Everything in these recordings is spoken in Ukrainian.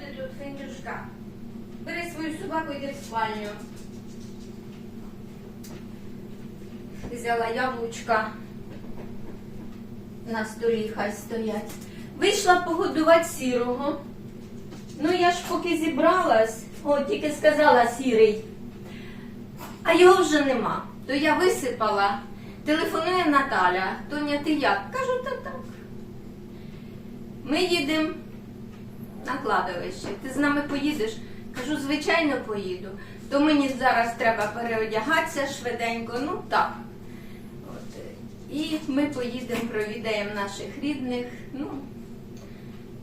ти тут, Фендюшка? Бери свою собаку, йди в спальню. Взяла яблучка. На столі хай стоять. Вийшла погодувати сірого. Ну, я ж поки зібралась, о, тільки сказала сірий. А його вже нема. То я висипала. Телефонує Наталя. Тоня, ти як? Кажу, та так. Ми їдемо на кладовище. Ти з нами поїдеш? Кажу, звичайно, поїду. То мені зараз треба переодягатися швиденько. Ну так. От. І ми поїдемо, провідаємо наших рідних. Ну,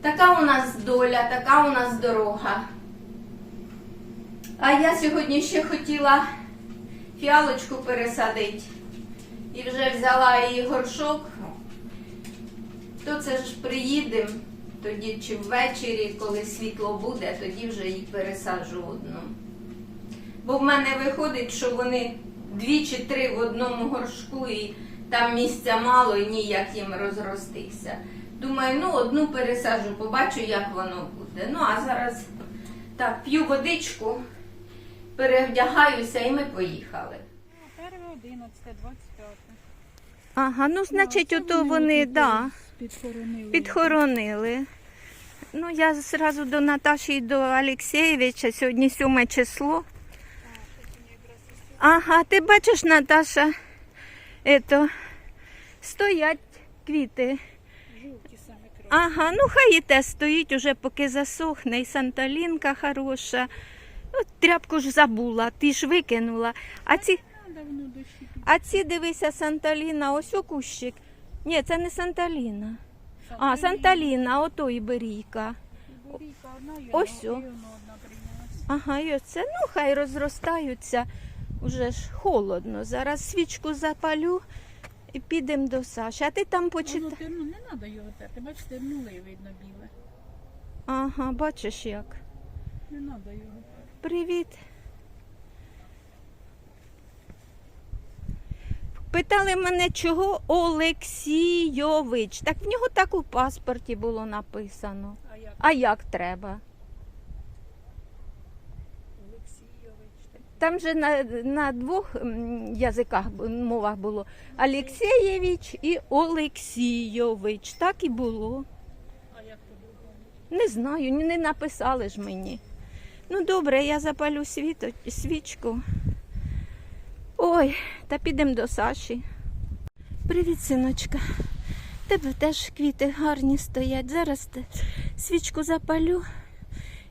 така у нас доля, така у нас дорога. А я сьогодні ще хотіла фіалочку пересадити. І вже взяла її горшок. То це ж приїдемо тоді чи ввечері, коли світло буде, тоді вже її пересаджу одну. Бо в мене виходить, що вони дві чи три в одному горшку, і там місця мало і ніяк їм розростися. Думаю, ну одну пересаджу, побачу, як воно буде. Ну а зараз так, п'ю водичку, перевдягаюся і ми поїхали. Перше 11, 25. Ага, ну значить, це ото вони отут да, Підхоронили. підхоронили. Ну, я зразу до Наташі і до Олексєєвича, сьогодні 7 число. Ага, ти бачиш, Наташа, ето, стоять квіти. Ага, ну хай і те стоїть уже поки засохне, і санталінка хороша. От тряпку ж забула, ти ж викинула. А ці, а ці дивися, санталіна, ось о кущик. Ні, це не санталіна. А, Санталіна, ото і берійка. Борійка одна, і Ось о. одна прийнялась. Ага, і оце, ну хай розростаються. Уже ж холодно. Зараз свічку запалю і підемо до Саші. А ти там Воно почитай. терну, не треба його терти. Бачите, тернули видно біле. Ага, бачиш як. Не треба його терти. Привіт. Питали мене, чого Олексійович. Так в нього так у паспорті було написано. А як А як треба? Олексійович? Там же на, на двох язиках мовах було Олексєєвич і Олексійович. Так і було. А як по-другому? Не знаю, не написали ж мені. Ну добре, я запалю світо, свічку. Ой, та підемо до Саші. Привіт, синочка. Тебе теж квіти гарні стоять. Зараз те свічку запалю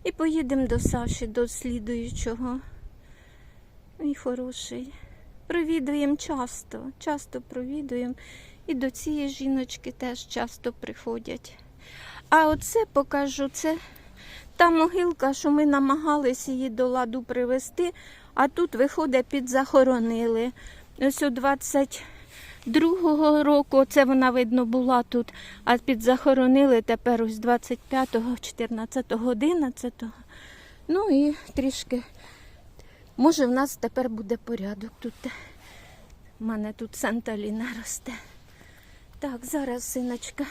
і поїдемо до Саші, до слідуючого. Мій хороший. Провідуємо часто, часто провідуємо. І до цієї жіночки теж часто приходять. А оце покажу, це та могилка, що ми намагались її до ладу привести, а тут, виходить, підзахоронили. Ось у 22-го року, це вона, видно, була тут, а підзахоронили тепер ось 25-го, 14-го, 11-го. Ну і трішки, може, в нас тепер буде порядок тут. У мене тут Санталіна росте. Так, зараз, синочка.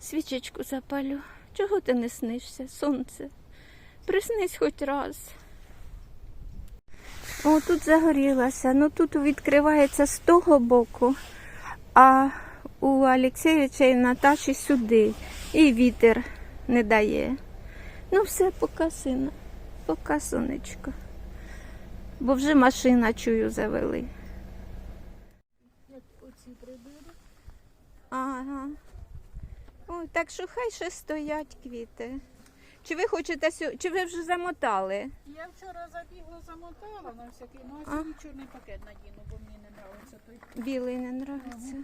Свічечку запалю. Чого ти не снишся, сонце? Приснись хоч раз. О, тут загорілася. Ну тут відкривається з того боку, а у Олексійовича і Наташі сюди. І вітер не дає. Ну, все, пока, сина, пока, сонечко. Бо вже машина чую завели. Ага. Ой, так що хай ще стоять квіти. Чи ви хочете сю... чи ви вже замотали? Я вчора забігла, замотала на всякий, ну а сьогодні чорний пакет надіну, бо мені не подобається той. Білий не нравиться.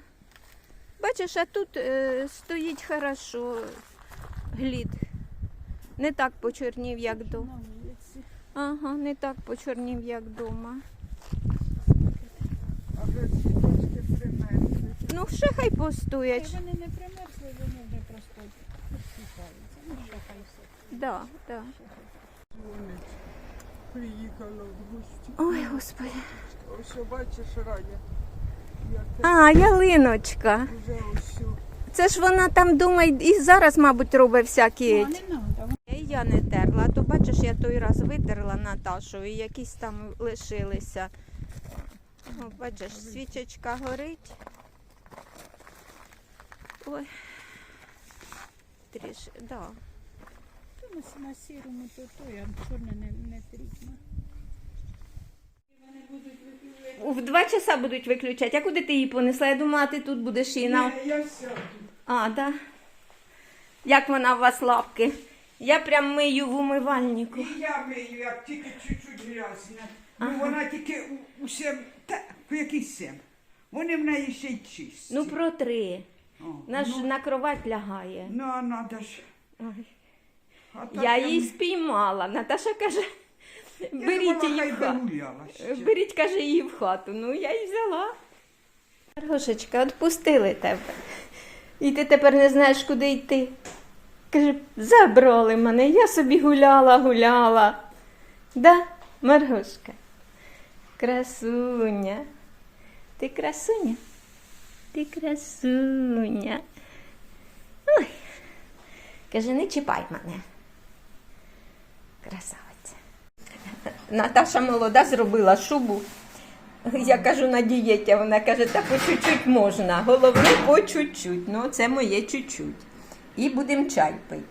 Бачиш, а тут е, стоїть хорошо глід. Не так почорнів, як вдома. Ага, не так почорнів, як вдома. Ну, ще хай постоять. Вони не примерзли, вони вже просто Ну. Да, да. Дзвонить. Приїхала в гості. Ой, господи. Ось бачиш, Радя. А, ялиночка. вже ось. Це ж вона там думає, і зараз, мабуть, робить всякі. І я я не терла. А то бачиш, я той раз витерла Наташу і якісь там лишилися. О, бачиш, свічечка горить. Ой. Тріш, да. То на, сірому, то то я чорне не, не трітно. В два часа будуть виключати. А куди ти її понесла? Я думала, ти тут будеш її на. Я сяду. А, да. Як вона у вас лапки? Я прям мию в умивальнику. І я мию, як тільки чуть-чуть грязна. Ну вона тільки у- усе, та, якийсь сем. Вони в неї ще й чисті. Ну, протри. О, Вона ж ну, на кровать лягає. ну, а надо ж. Ой. А так Я її спіймала. Наташа каже, Я беріть думала, її хай в хату. догуляла ще. Беріть, каже, її в хату. Ну, я її взяла. Маргошечка, відпустили тебе. І ти тепер не знаєш, куди йти. Каже, забрали мене, я собі гуляла, гуляла. Да, Маргошка? Красуня. Ти красуня? Ти красуня. Ой. Каже, не чіпай мене. Красавиця. Наташа молода зробила шубу. Я кажу на дієті, вона каже, та по чуть-чуть можна. Головне по чуть-чуть. Ну, це моє чуть-чуть. І будемо чай пити.